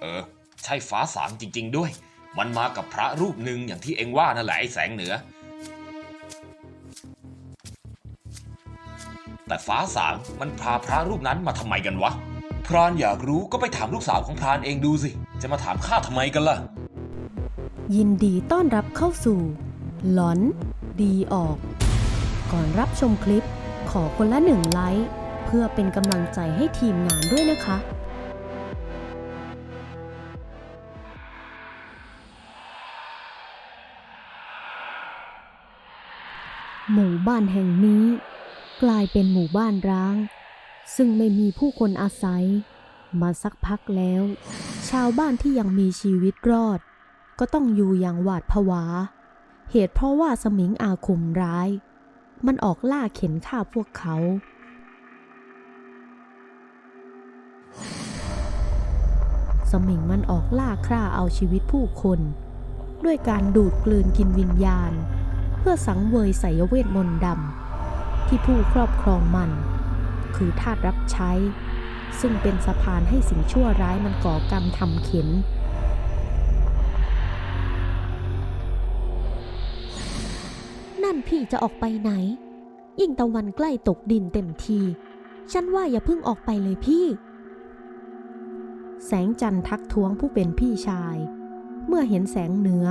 เออ ใช่ฟ้าสางจริง ๆ ด้วย มันมากับพระรูปหนึ่งอย่างที่เองว่านั่นแหละไอ้แสงเหนือ แต่ฟ้าสางมันพาพระรูปนั้นมาทำไมกันวะ พรานอยากรู้ก็ไปถามลูกสาวของพรานเองดูสิ จะมาถามข้าทำไมกันล่ะ ยินดีต้อนรับเข้าสู่ หลอน ดีออก ก่อนรับชมคลิป ขอคนละหนึ่งไลค์เพื่อเป็นกำลังใจให้ทีมงานด้วยนะคะ บ้านแห่งนี้ กลายเป็นหมู่บ้านร้าง ซึ่งไม่มีผู้คนอาศัย มาสักพักแล้ว ชาวบ้านที่ยังมีชีวิตรอด ก็ต้องอยู่อย่างหวาดผวา เหตุเพราะว่าสมิงอาคมร้าย มันออกล่าเข็นฆ่าพวกเขาสมิงมันออกล่าฆ่าเอาชีวิตผู้คน ด้วยการดูดกลืนกินวิญญาณ พื่อสังเวยไสยเวทมนต์ดำที่ผู้ครอบครองมัน คือทาสรับใช้ ซึ่งเป็นสะพานให้สิ่งชั่วร้ายมันก่อกรรมทำเข็น นั่นพี่จะออกไปไหน ยิ่งตะวันใกล้ตกดินเต็มที ฉันว่าอย่าเพิ่งออกไปเลยพี่ แสงจันทร์ทักท้วงผู้เป็นพี่ชาย เมื่อเห็นแสงเหนือ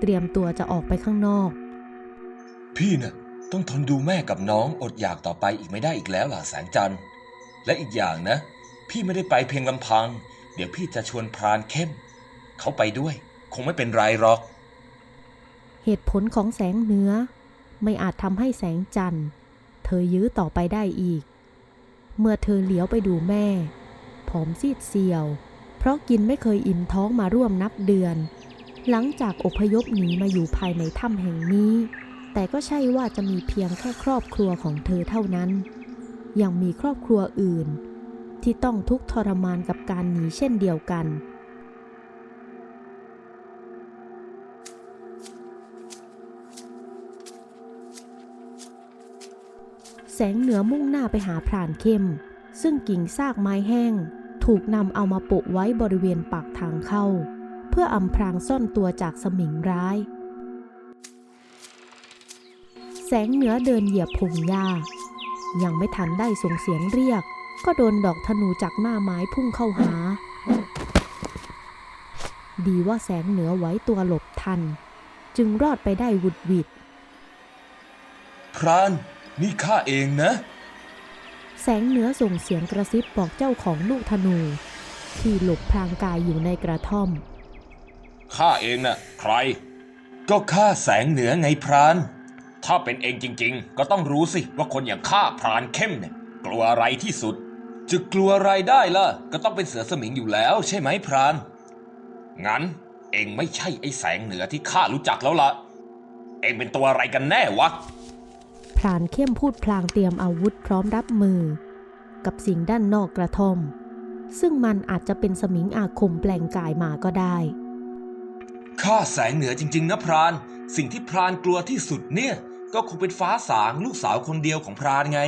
เตรียมตัวจะออกไปข้างนอก พี่น่ะต้องทนดูแม่กับน้องอดอยากต่อไปอีกไม่ได้อีกแล้วล่ะแสงจันทร์ และอีกอย่างนะ พี่ไม่ได้ไปเพียงลำพัง เดี๋ยวพี่จะชวนพรานเข้ม เขาไปด้วย คงไม่เป็นไรหรอก เหตุผลของแสงเหนือ ไม่อาจทำให้แสงจันทร์ เธอยื้อต่อไปได้อีก เมื่อเธอเหลียวไปดูแม่ ผอมซีดเซียว เพราะกินไม่เคยอิ่มท้องมาร่วมนับเดือน หลังจากอพยพหนีมาอยู่ภายในถ้ำแห่งนี้ แต่ก็ใช่ว่าจะมีเพียงแค่ครอบครัวของเธอเท่านั้น ยังมีครอบครัวอื่น ที่ต้องทุกข์ทรมานกับการหนีเช่นเดียวกัน แสงเหนือมุ่งหน้าไปหาพรานเข้ม ซึ่งกิ่งซากไม้แห้ง ถูกนำเอามาโปะไว้บริเวณปากทางเข้า เพื่ออำพรางซ่อนตัวจากสมิงร้าย แสงเหนือเดินเหยียบพงหญ้า ยังไม่ทันได้ส่งเสียงเรียก ก็โดนดอกธนูจากหน้าไม้พุ่งเข้าหา ดีว่าแสงเหนือไว้ตัวหลบทัน จึงรอดไปได้หวุดหวิดพรานนี่ข้าเองนะ แสงเหนือส่งเสียงกระซิบบอกเจ้าของลูกธนู ที่หลบพรางกายอยู่ในกระท่อมข้าเองน่ะใคร ก็ข้าแสงเหนือไงพราน ถ้าเป็นเองจริง ๆ ก็ต้องรู้สิว่าคนอย่างข้าพรานเข้มเนี่ย กลัวอะไรที่สุด จะกลัวอะไรได้ล่ะ ก็ต้องเป็นเสือสมิงอยู่แล้ว ใช่ไหมพราน งั้นเองไม่ใช่ไอ้แสงเหนือที่ข้ารู้จักแล้วล่ะ เองเป็นตัวอะไรกันแน่วะ พรานเข้มพูดพลางเตรียมอาวุธพร้อมรับมือ กับสิ่งด้านนอกกระท่อม ซึ่งมันอาจจะเป็นสมิงอาคมแปลงกายมาก็ได้ข้าแสงเหนือจริง ๆ นะพราน สิ่งที่พรานกลัวที่สุดเนี่ย ก็คงเป็นฟ้าสางลูกสาวคนเดียวของพรานไง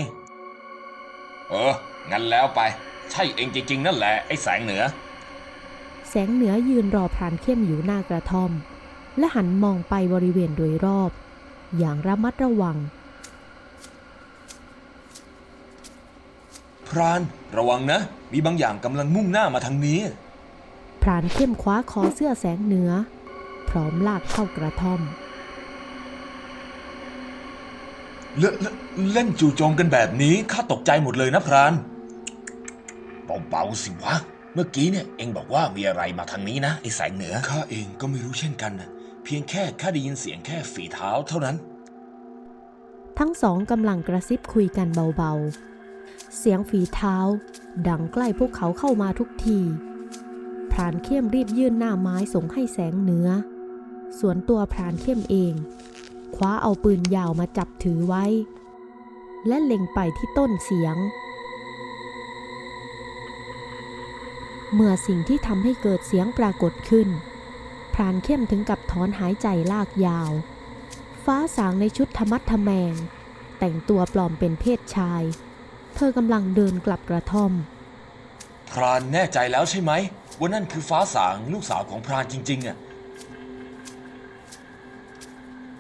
เออ งั้นแล้วไป ใช่เองจริงๆ นั่นแหละไอ้แสงเหนือ แสงเหนือยืนรอพรานเข้มอยู่หน้ากระท่อม และหันมองไปบริเวณโดยรอบ อย่างระมัดระวัง พรานระวังนะ มีบางอย่างกำลังมุ่งหน้ามาทางนี้ พรานเข้มคว้าคอเสื้อแสงเหนือ พร้อมลากเข้ากระท่อม เลเลเล่นจู่โจมกันแบบนี้ข้าตกใจหมดเลยนะพรานเบาๆสิวะ เมื่อกี้เนี่ยเองบอกว่ามีอะไรมาทางนี้นะไอ้แสงเหนือข้าเองก็ไม่รู้เช่นกันนะเพียงแค่ข้าได้ยินเสียงแค่ฝีเท้าเท่านั้น ทั้งสองกำลังกระซิบคุยกันเบาๆ เสียงฝีเท้า ดังใกล้พวกเขาเข้ามาทุกทีพรานเข้มรีบยื่นหน้าไม้ส่งให้แสงเหนือ ส่วนตัวพรานเข้มเอง คว้าเอาปืนยาวมาจับถือไว้ และเล็งไปที่ต้นเสียง เมื่อสิ่งที่ทำให้เกิดเสียงปรากฏขึ้น พรานเข้มถึงกับถอนหายใจลากยาว ฟ้าสางในชุดธรรมัดทแมง แต่งตัวปลอมเป็นเพศชาย เธอกำลังเดินกลับกระท่อม พรานแน่ใจแล้วใช่ไหมว่านั่นคือฟ้าสางลูกสาวของพรานจริงๆอะ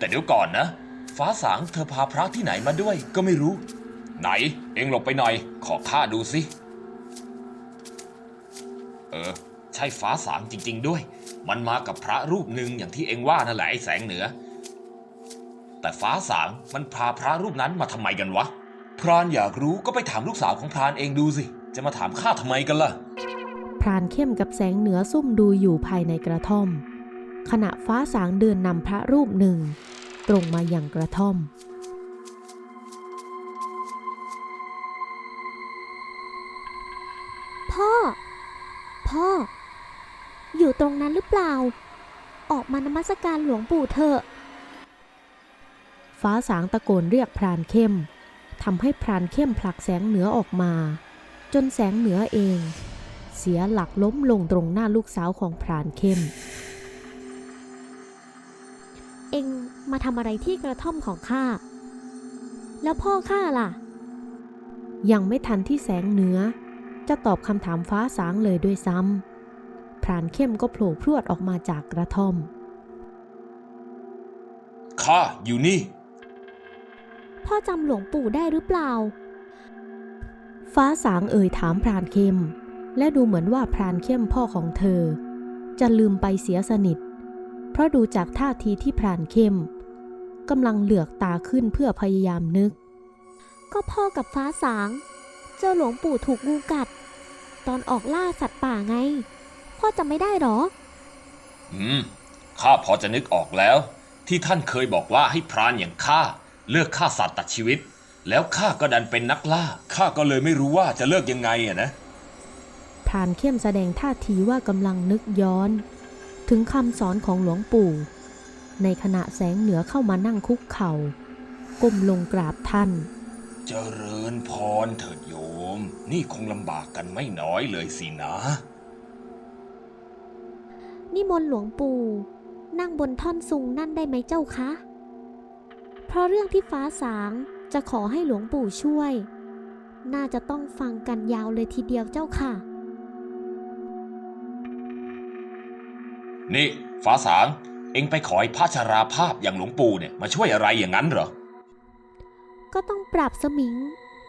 แต่เดี๋ยวก่อนนะ ฟ้าสางเธอพาพระที่ไหนมาด้วยก็ไม่รู้ ไหน เอ็งหลบไปหน่อย ขอข้าดูสิ เออ ใช่ฟ้าสางจริง ๆ ด้วย มันมากับพระรูปหนึ่งอย่างที่เอ็งว่านั่นแหละไอ้แสงเหนือ แต่ฟ้าสางมันพาพระรูปนั้นมาทำไมกันวะ พรานอยากรู้ก็ไปถามลูกสาวของพรานเองดูสิ จะมาถามข้าทำไมกันล่ะ พรานเข้มกับแสงเหนือซุ่มดูอยู่ภายในกระท่อม ขณะฟ้าสางเดินนำพระรูปหนึ่ง ตรงมาอย่างกระท่อม พ่อ พ่อ อยู่ตรงนั้นหรือเปล่า ออกมานมัสการหลวงปู่เถอะ ฟ้าสางตะโกนเรียกพรานเข้มทำให้พรานเข้มผลักแสงเหนือออกมา จนแสงเหนือเอง เสียหลักล้มลงตรงหน้าลูกสาวของพรานเข้ม มาทำอะไรที่กระท่อมของข้า แล้วพ่อข้าล่ะ ยังไม่ทันที่แสงเหนือ จะตอบคำถามฟ้าสางเลยด้วยซ้ำพรานเข้มก็โผล่พรวดออกมาจากกระท่อมข้าอยู่นี่ พ่อจำหลวงปู่ได้หรือเปล่า ฟ้าสางเอ่ยถามพรานเข้ม และดูเหมือนว่าพรานเข้มพ่อของเธอ จะลืมไปเสียสนิท เพราะดูจากท่าทีที่พรานเข้ม กำลังเหลือกตาขึ้นเพื่อพยายามนึก ก็พ่อกับฟ้าสาง เจอหลวงปู่ถูกงูกัด ตอนออกล่าสัตว์ป่าไง พ่อจำไม่ได้หรอ อืม ข้าพอจะนึกออกแล้ว ที่ท่านเคยบอกว่าให้พรานอย่างข้าเลิกฆ่าสัตว์ตัดชีวิต แล้วข้าก็ดันเป็นนักล่าข้าก็เลยไม่รู้ว่าจะเลิกยังไงอะนะพรานเข้มแสดงท่าทีว่ากำลังนึกย้อน ถึงคำสอนของหลวงปู่ ในขณะแสงเหนือเข้ามานั่งคุกเข่า ก้มลงกราบท่าน เจริญพรเถิดโยม นี่คงลำบากกันไม่น้อยเลยสินะ นิมนต์หลวงปู่ นั่งบนท่อนซุงนั่นได้ไหมเจ้าคะ เพราะเรื่องที่ฟ้าสางจะขอให้หลวงปู่ช่วย น่าจะต้องฟังกันยาวเลยทีเดียวเจ้าค่ะ นี่ ฟ้าสาง เอ็งไปขอให้พระชราภาพอย่างหลวงปู่เนี่ยมาช่วยอะไรอย่างนั้นเหรอ ก็ต้องปราบสมิง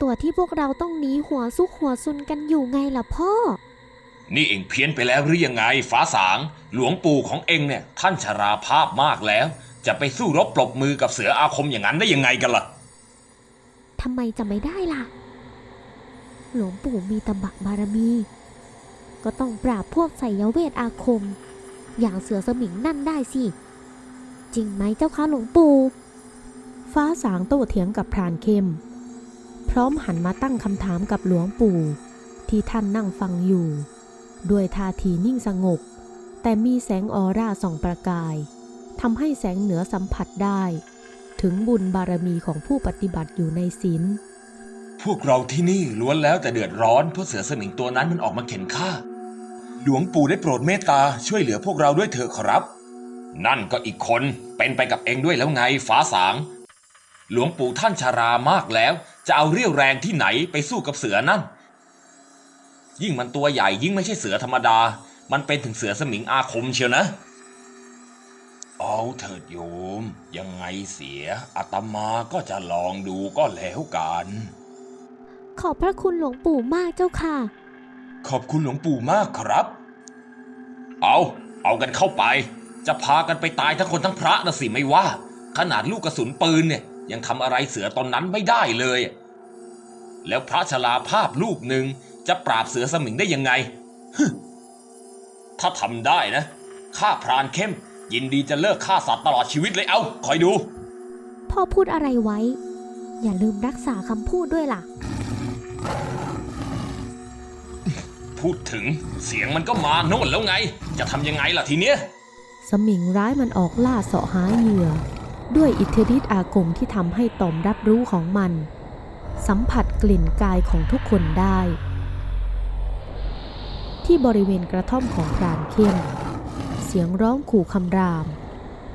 ตัวที่พวกเราต้องหนีหัวซุกหัวซุนกันอยู่ไงล่ะพ่อ นี่เอ็งเพี้ยนไปแล้วหรือยังไงฟ้าสาง หลวงปู่ของเอ็งเนี่ยท่านชราภาพมากแล้ว จะไปสู้รบปรบมือกับเสืออาคมอย่างนั้นได้ยังไงกันล่ะทำไมจะไม่ได้ล่ะ หลวงปู่มีตบะบารมี ก็ต้องปราบพวกไสยเวทอาคม อย่างเสือสมิงนั่นได้สิ จริงไหมเจ้าคะหลวงปู่ ฟ้าสางโต้เถียงกับพรานเข้ม พร้อมหันมาตั้งคำถามกับหลวงปู่ ที่ท่านนั่งฟังอยู่ ด้วยท่าทีนิ่งสงบ แต่มีแสงออร่าส่องประกายทำให้แสงเหนือสัมผัสได้ ถึงบุญบารมีของผู้ปฏิบัติอยู่ในศีลพวกเราที่นี่ล้วนแล้วแต่เดือดร้อนเพราะเสือสมิงตัวนั้นมันออกมาเข็นฆ่า หลวงปู่ได้โปรดเมตตาช่วยเหลือพวกเราด้วยเถอะครับ นั่นก็อีกคนเป็นไปกับเองด้วยแล้วไงฟ้าสาง หลวงปู่ท่านชารามากแล้ว จะเอาเรี่ยวแรงที่ไหนไปสู้กับเสือนั่น ยิ่งมันตัวใหญ่ยิ่งไม่ใช่เสือธรรมดา มันเป็นถึงเสือสมิงอาคมเชียวนะ เอาเถิดโยม ยังไงเสียอาตมาก็จะลองดูก็แล้วกัน ขอบพระคุณหลวงปู่มากเจ้าค่ะ ขอบคุณหลวงปู่มากครับ เอา เอากันเข้าไป จะพากันไปตายทั้งคนทั้งพระนะสิไม่ว่า ขนาดลูกกระสุนปืนเนี่ยยังทำอะไรเสือตอนนั้นไม่ได้เลย แล้วพระชลาภาพลูกหนึ่งจะปราบเสือสมิงได้ยังไง ถ้าทำได้นะข้าพรานเข้ม ยินดีจะเลิกฆ่าสัตว์ตลอดชีวิตเลยเอาคอยดู พ่อพูดอะไรไว้ อย่าลืมรักษาคำพูดด้วยล่ะ พูดถึง เสียงมันก็มาโน่นแล้วไง จะทำยังไงล่ะทีเนี้ย สมิงร้ายมันออกล่าเสาะหาเหยื่อ ด้วยอิทธิฤทธิ์อาคมที่ทำให้ตอมรับรู้ของมัน สัมผัสกลิ่นกายของทุกคนได้ ที่บริเวณกระท่อมของพรานเข้ม เสียงร้องขู่คำราม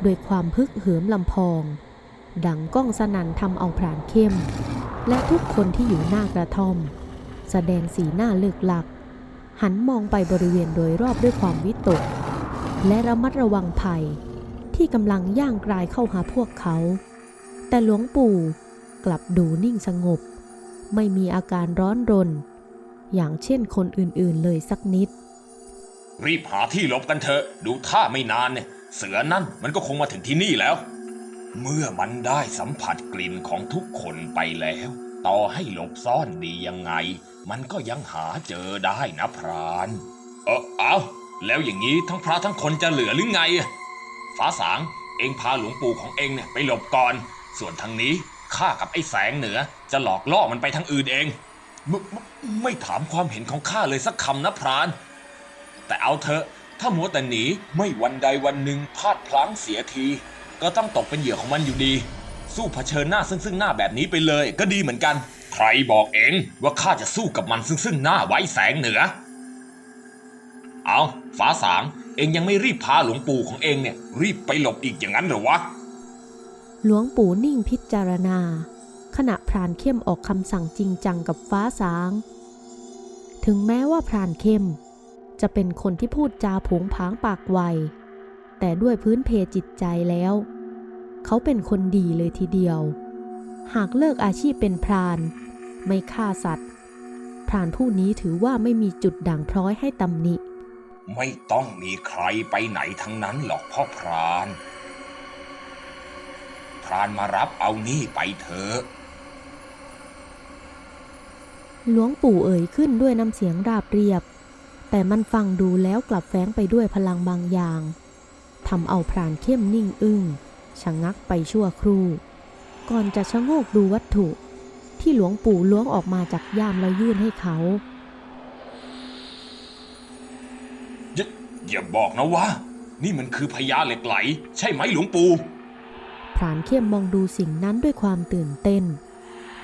ด้วยความพึกเหิมลำพอง ดังก้องสนั่นทำเอาพรานเข้ม และทุกคนที่อยู่หน้ากระท่อม แสดงสีหน้าเลิกหลัก หันมองไปบริเวณโดยรอบด้วยความวิตก และระมัดระวังภัยที่กำลังย่างกรายเข้าหาพวกเขา แต่หลวงปู่กลับดูนิ่งสงบ ไม่มีอาการร้อนรน อย่างเช่นคนอื่นๆเลยสักนิด รีบหาที่หลบกันเถอะ ดูท่าไม่นานเนี่ยเสือนั่นมันก็คงมาถึงที่นี่แล้ว เมื่อมันได้สัมผัสกลิ่นของทุกคนไปแล้ว ต่อให้หลบซ่อนดียังไง มันก็ยังหาเจอได้นะพราน เออเอาแล้วอย่างนี้ทั้งพระทั้งคนจะเหลือหรือไง ฟ้าสางเองพาหลวงปู่ของเองเนี่ยไปหลบก่อน ส่วนทางนี้ข้ากับไอ้แสงเหนือ จะหลอกล่อมันไปทางอื่นเองไม่ไม่ไม่ถามความเห็นของข้าเลยสักคำนะพราน แต่เอาเถอะ ถ้ามัวแต่หนีไม่วันใดวันหนึ่งพลาดพลั้งเสียที ก็ต้องตกเป็นเหยื่อของมันอยู่ดี สู้เผชิญหน้าซึ่งซึ่งหน้าแบบนี้ไปเลยก็ดีเหมือนกัน ใครบอกเองว่าข้าจะสู้กับมันซึ่งซึ่งหน้าไว้แสงเหนือ เอาฟ้าสางเองยังไม่รีบพาหลวงปู่ของเองเนี่ย รีบไปหลบอีกอย่างนั้นเหรอวะ หลวงปู่นิ่งพิจารณา ขณะพรานเข้มออกคำสั่งจริงจังกับฟ้าสาง ถึงแม้ว่าพรานเข้ม จะเป็นคนที่พูดจาผงผางปากไว แต่ด้วยพื้นเพจิตใจแล้ว เขาเป็นคนดีเลยทีเดียว หากเลิกอาชีพเป็นพราน ไม่ฆ่าสัตว์พรานผู้นี้ถือว่าไม่มีจุดด่างพร้อยให้ตำหนิ ไม่ต้องมีใครไปไหนทั้งนั้นหรอกพ่อพราน พรานมารับเอานี่ไปเถอะหลวงปู่เอ่ยขึ้นด้วยน้ำเสียงราบเรียบ แต่มันฟังดูแล้วกลับแฝงไปด้วยพลังบางอย่างทำเอาพรานเข้มนิ่งอึ้งชะงักไปชั่วครู่ ก่อนจะชะโงกดูวัตถุ ที่หลวงปู่ล้วงออกมาจากย่ามแล้วยื่นให้เขาอย่าอย่าบอกนะว่า นี่มันคือพญาเหล็กไหล ใช่ไหมหลวงปู่พรานเข้มมองดูสิ่งนั้นด้วยความตื่นเต้น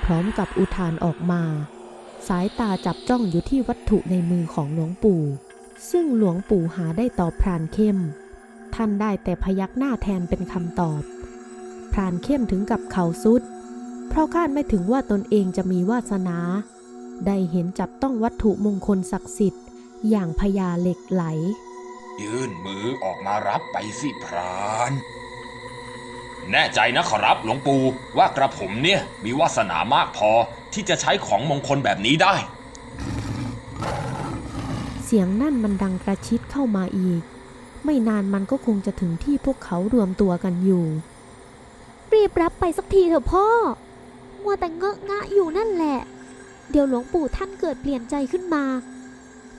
พร้อมกับอุทานออกมา สายตาจับจ้องอยู่ที่วัตถุในมือของหลวงปู่ ซึ่งหลวงปู่หาได้ตอบพรานเข้ม ท่านได้แต่พยักหน้าแทนเป็นคำตอบ พรานเข้มถึงกับเขาสุด เพราะคาดไม่ถึงว่าตนเองจะมีวาสนา ได้เห็นจับต้องวัตถุมงคลศักดิ์สิทธิ์ อย่างพญาเหล็กไหล ยื่นมือออกมารับไปสิพราน แน่ใจนะขอรับหลวงปู่ว่ากระผมเนี่ยมีวาสนามากพอที่จะใช้ของมงคลแบบนี้ได้ เสียงนั่นมันดังกระชิดเข้ามาอีก ไม่นานมันก็คงจะถึงที่พวกเขารวมตัวกันอยู่ รีบรับไปสักทีเถอะพ่อ มัวแต่เงอะงะอยู่นั่นแหละ เดี๋ยวหลวงปู่ท่านเกิดเปลี่ยนใจขึ้นมา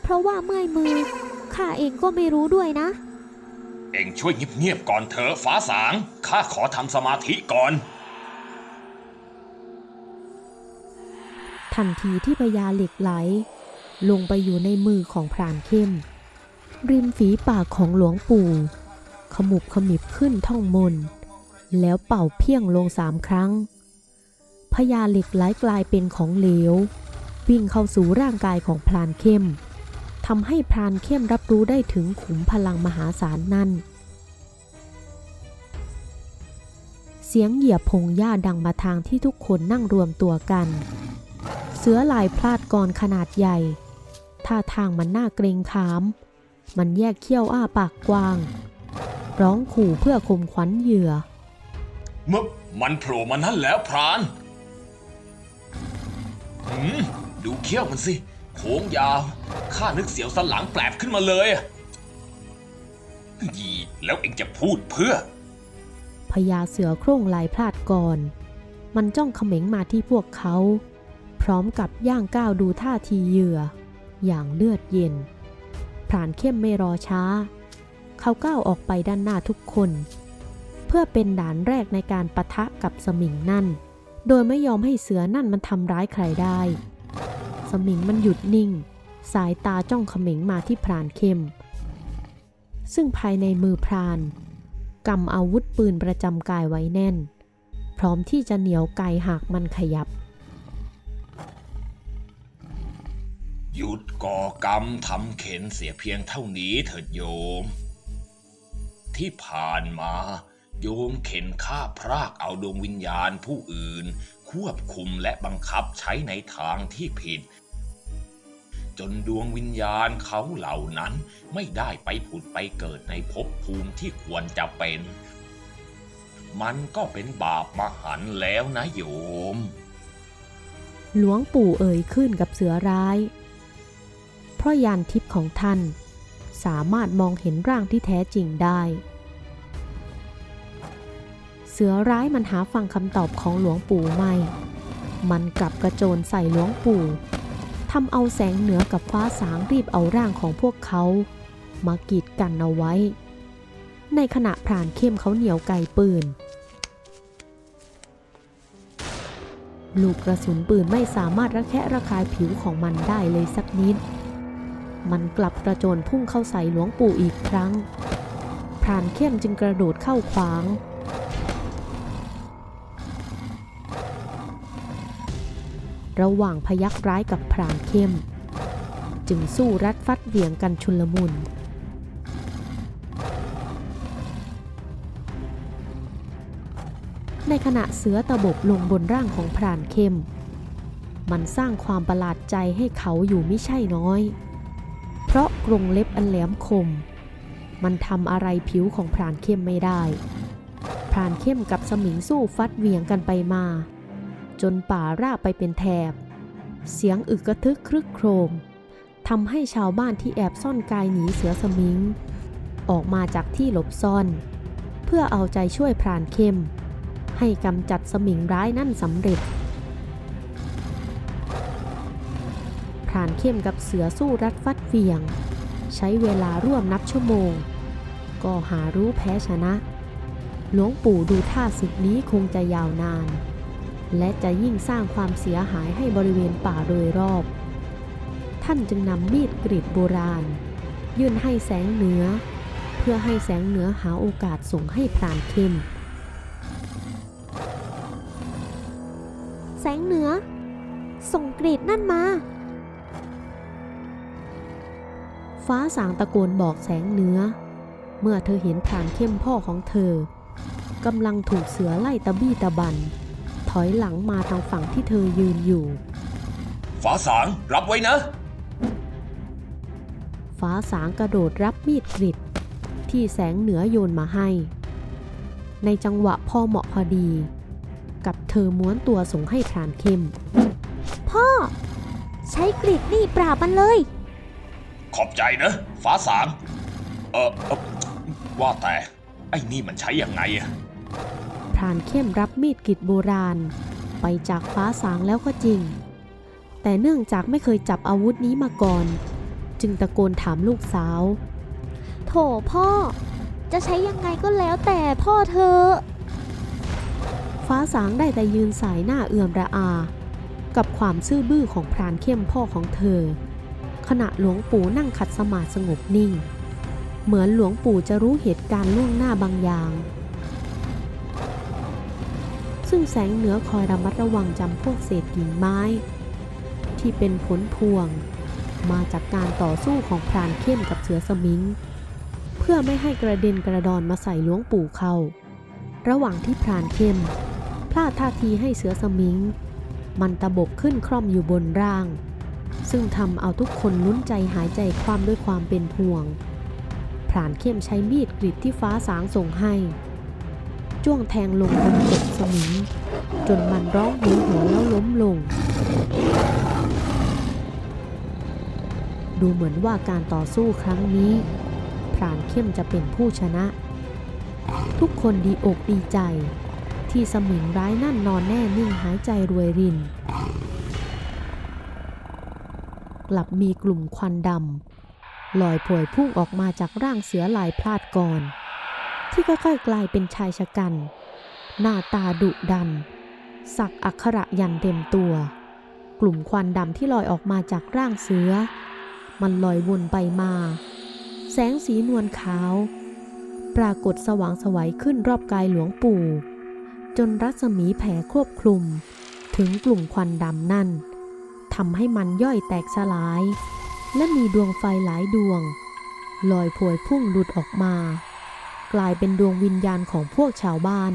เพราะว่าเมื่อยมือข้าเองก็ไม่รู้ด้วยนะ เองช่วยเงียบๆก่อนเถอะฟ้าสางข้าขอทำสมาธิก่อน ทันทีที่พญาเหล็กไหล ลงไปอยู่ในมือของพรานเข้ม ริมฝีปากของหลวงปู่ขมุบขมิบขึ้นท่องมนต์แล้วเป่าเพียงลงสามครั้ง พญาเหล็กไหลกลายเป็นของเหลว วิ่งเข้าสู่ร่างกายของพรานเข้มทำให้พรานเข้มรับรู้ได้ถึงขุมพลังมหาศาลนั่น เสียงเหยียบพงหญ้าดังมาทางที่ทุกคนนั่งรวมตัวกัน เสือลายพลาดกรขนาดใหญ่ ท่าทางมันน่าเกรงขาม มันแยกเขี้ยวอ้าปากกว้าง ร้องขู่เพื่อข่มขวัญเหยื่อเมื่อมันโผล่มานั่นแล้วพราน หืมดูเขี้ยวมันสิ โค้งยาว ข้านึกเสียวสันหลังแปลบขึ้นมาเลยยีแล้วเอ็งจะพูดเพื่อ พญาเสือโคร่งลายพลาดก่อน มันจ้องเขม็งมาที่พวกเขา พร้อมกับย่างก้าวดูท่าทีเหยื่อ อย่างเลือดเย็นพรานเข้มไม่รอช้า เขาก้าวออกไปด้านหน้าทุกคน เพื่อเป็นด่านแรกในการปะทะกับสมิงนั่น โดยไม่ยอมให้เสือนั่นมันทำร้ายใครได้ สมิงมันหยุดนิ่ง สายตาจ้องเขม็งมาที่พรานเข้ม ซึ่งภายในมือพรานกำอาวุธปืนประจำกายไว้แน่น พร้อมที่จะเหนียวไกหากมันขยับ หยุดก่อกรรมทำเข็นเสียเพียงเท่านี้เถิดโยม ที่ผ่านมา โยมเข็นฆ่าพรากเอาดวงวิญญาณผู้อื่น ควบคุมและบังคับใช้ในทางที่ผิด จนดวงวิญญาณเขาเหล่านั้นไม่ได้ไปผุดไปเกิดในภพภูมิที่ควรจะเป็น มันก็เป็นบาปมหันแล้วนะโยม หลวงปู่เอ่ยขึ้นกับเสือร้าย เพราะยานทิพย์ของท่าน สามารถมองเห็นร่างที่แท้จริงได้ เสือร้ายมันหาฟังคำตอบของหลวงปู่ไม่ มันกลับกระโจนใส่หลวงปู่ทำเอาแสงเหนือกับฟ้าสางรีบเอาร่างของพวกเขา มากีดกันเอาไว้ ในขณะพรานเข้มเขาเหนียวไกปืน ลูกกระสุนปืนไม่สามารถระแคะระคายผิวของมันได้เลยสักนิด มันกลับกระโจนพุ่งเข้าใส่หลวงปู่อีกครั้ง พรานเข้มจึงกระโดดเข้าขวาง ระหว่างพยักร้ายกับพรานเข้ม จึงสู้รัดฟัดเหวี่ยงกันชุลมุนในขณะเสือตะบกลงบนร่างของพรานเข้ม มันสร้างความประหลาดใจให้เขาอยู่ไม่ใช่น้อย เพราะกรงเล็บอันแหลมคม มันทำอะไรผิวของพรานเข้มไม่ได้ พรานเข้มกับสมิงสู้ฟัดเหวี่ยงกันไปมา จนป่าราบไปเป็นแถบ เสียงอึกกระทึกครึกโครมทำให้ชาวบ้านที่แอบซ่อนกายหนีเสือสมิง ออกมาจากที่หลบซ่อน เพื่อเอาใจช่วยพรานเข้ม ให้กำจัดสมิงร้ายนั่นสำเร็จพรานเข้มกับเสือสู้รัดฟัดเหวี่ยง ใช้เวลาร่วมนับชั่วโมง ก็หารู้แพ้ชนะ หลวงปู่ดูท่าศึกนี้คงจะยาวนาน และจะยิ่งสร้างความเสียหายให้บริเวณป่าโดยรอบ ท่านจึงนำมีดกรีดโบราณ ยื่นให้แสงเหนือ เพื่อให้แสงเหนือหาโอกาสส่งให้พรานเข้ม แสงเหนือ ส่งกรีดนั่นมา ฟ้าสางตะโกนบอกแสงเหนือ เมื่อเธอเห็นพรานเข้มพ่อของเธอกำลังถูกเสือไล่ตะบี้ตะบัน อยหลังมาทางฝั่งที่เธอยืนอยู่ฝาสางรับไว้นะ ฟ้าสางกระโดดรับมีดกริดที่แสงเหนือโยนมาให้ ในจังหวะพอเหมาะพอดี กับเธอม้วนตัวส่งให้พรานเข้ม พ่อ ใช้กรีดนี่ปราบมันเลย ขอบใจนะ ฟ้าสางเออเอ่อว่าแต่ ไอ้นี่มันใช้ยังไงอะพรานเข้มรับมีดกิดโบราณ ไปจากฟ้าสางแล้วก็จริง แต่เนื่องจากไม่เคยจับอาวุธนี้มาก่อน จึงตะโกนถามลูกสาว โถพ่อ จะใช้ยังไงก็แล้วแต่พ่อเธอ ฟ้าสางได้แต่ยืนสายหน้าเอื่อมระอา กับความซื่อบื้อของพรานเข้มพ่อของเธอ ขณะหลวงปู่นั่งขัดสมาธิสงบนิ่ง เหมือนหลวงปู่จะรู้เหตุการณ์ล่วงหน้าบางอย่าง ซึ่งแสงเหนือคอยระมัดระวังจำพวกเศษกิ่งไม้ ที่เป็นผลพวง มาจากการต่อสู้ของพรานเข้มกับเสือสมิง เพื่อไม่ให้กระเด็นกระดอนมาใส่หลวงปู่เขา ระหว่างที่พรานเข้ม พลาดท่าทีให้เสือสมิง มันตะบกขึ้นคร่อมอยู่บนร่าง ซึ่งทำเอาทุกคนลุ้นใจหายใจคว่ำด้วยความเป็นห่วงพรานเข้มใช้มีดกรีดที่ฟ้าสางส่งให้ จ้วงแทงลงบนกบ มิงจนมันร้องโหยหวนแล้วล้มลง ดูเหมือนว่าการต่อสู้ครั้งนี้ พรานเข้มจะเป็นผู้ชนะ ทุกคนดีอกดีใจ ที่สมิงร้ายนั่นนอนแน่นิ่งหายใจรวยริน กลับมีกลุ่มควันดำลอยผวยพุ่งออกมาจากร่างเสือลายพลาดก่อน ที่ค่อยๆกลายเป็นชายชะกัน หน้าตาดุดัน สักอักขระยันเต็มตัว กลุ่มควันดำที่ลอยออกมาจากร่างเสือ มันลอยวนไปมา แสงสีนวลขาว ปรากฏสว่างสวัยขึ้นรอบกายหลวงปู่ จนรัศมีแผ่ครอบคลุม ถึงกลุ่มควันดำนั่นทำให้มันย่อยแตกสลาย และมีดวงไฟหลายดวง ลอยพวยพุ่งหลุดออกมา กลายเป็นดวงวิญญาณของพวกชาวบ้าน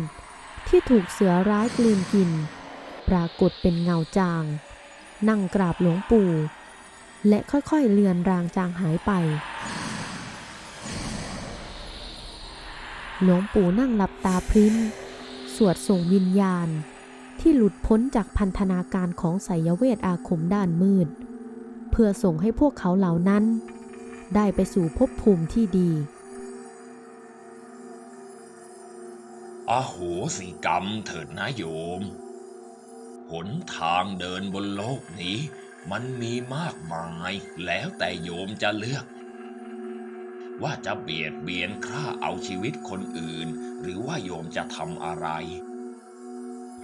ที่ถูกเสือร้ายกลืนกิน ปรากฏเป็นเงาจาง นั่งกราบหลวงปู่ และค่อยๆเลือนรางจางหายไป หลวงปู่นั่งหลับตาพริ้น สวดส่งวิญญาณ ที่หลุดพ้นจากพันธนาการของไสยเวทอาคมด้านมืด เพื่อส่งให้พวกเขาเหล่านั้น ได้ไปสู่ภพภูมิที่ดี อโหสิกรรมเถิดนะโยม หนทางเดินบนโลกนี้ มันมีมากมายแล้วแต่โยมจะเลือก ว่าจะเบียดเบียนฆ่าเอาชีวิตคนอื่น หรือว่าโยมจะทำอะไร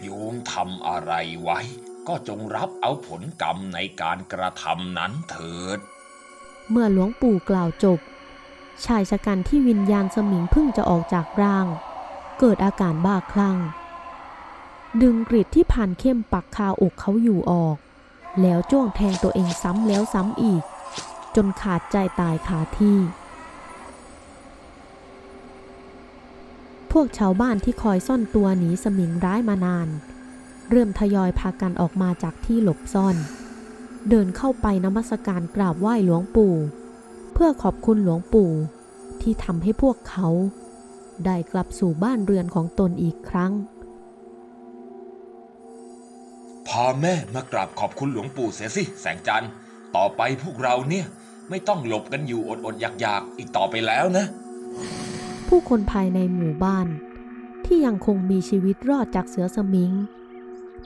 โยมทำอะไรไว้ ก็จงรับเอาผลกรรมในการกระทำนั้นเถิด เมื่อหลวงปู่กล่าวจบ ชายชะกันที่วิญญาณสมิงเพิ่งจะออกจากร่าง เกิดอาการบ้าคลั่ง ดึงกริดที่ผ่านเข้มปักคาอกเขาอยู่ออก แล้วจ้วงแทงตัวเองซ้ำแล้วซ้ำอีก จนขาดใจตายคาที่ พวกชาวบ้านที่คอยซ่อนตัวหนีสมิงร้ายมานาน เริ่มทยอยพากันออกมาจากที่หลบซ่อน เดินเข้าไปนมัสการกราบไหว้หลวงปู่ เพื่อขอบคุณหลวงปู่ที่ทำให้พวกเขา ได้กลับสู่บ้านเรือนของตนอีกครั้ง พาแม่มากราบขอบคุณหลวงปู่เสียสิ แสงจันทร์ต่อไปพวกเราเนี่ย ไม่ต้องหลบกันอยู่อดๆอยากๆอีกต่อไปแล้วนะ ผู้คนภายในหมู่บ้าน ที่ยังคงมีชีวิตรอดจากเสือสมิง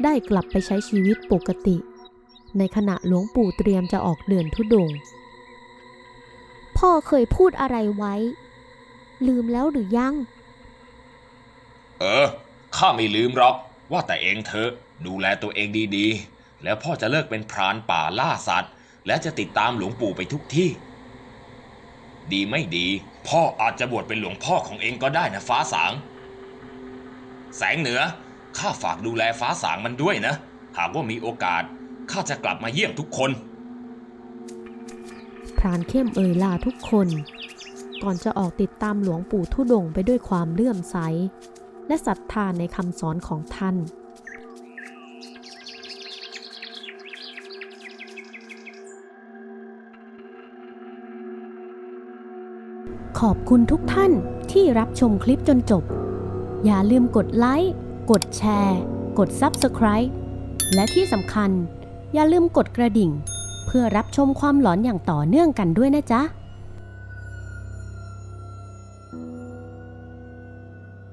ได้กลับไปใช้ชีวิตปกติ ในขณะหลวงปู่เตรียมจะออกเดินทุดงค์พ่อเคยพูดอะไรไว้ ลืมแล้วหรือยัง เออ ข้าไม่ลืมหรอก ว่าแต่เองเถอะดูแลตัวเองดีๆ แล้วพ่อจะเลิกเป็นพรานป่าล่าสัตว์ และจะติดตามหลวงปู่ไปทุกที่ ดีไม่ดี พ่ออาจจะบวชเป็นหลวงพ่อของเองก็ได้นะฟ้าสาง แสงเหนือ ข้าฝากดูแลฟ้าสางมันด้วยนะ หากว่ามีโอกาส ข้าจะกลับมาเยี่ยมทุกคน พรานเข้มเอ่ยลาทุกคน ก่อนจะออกติดตามหลวงปู่ทุดงไปด้วยความเลื่อมใส และศรัทธาในคำสอนของท่าน ขอบคุณทุกท่านที่รับชมคลิปจนจบ อย่าลืมกดไลค์ กดแชร์ กด Subscribe และที่สำคัญ อย่าลืมกดกระดิ่ง เพื่อรับชมความหลอนอย่างต่อเนื่องกันด้วยนะจ๊ะ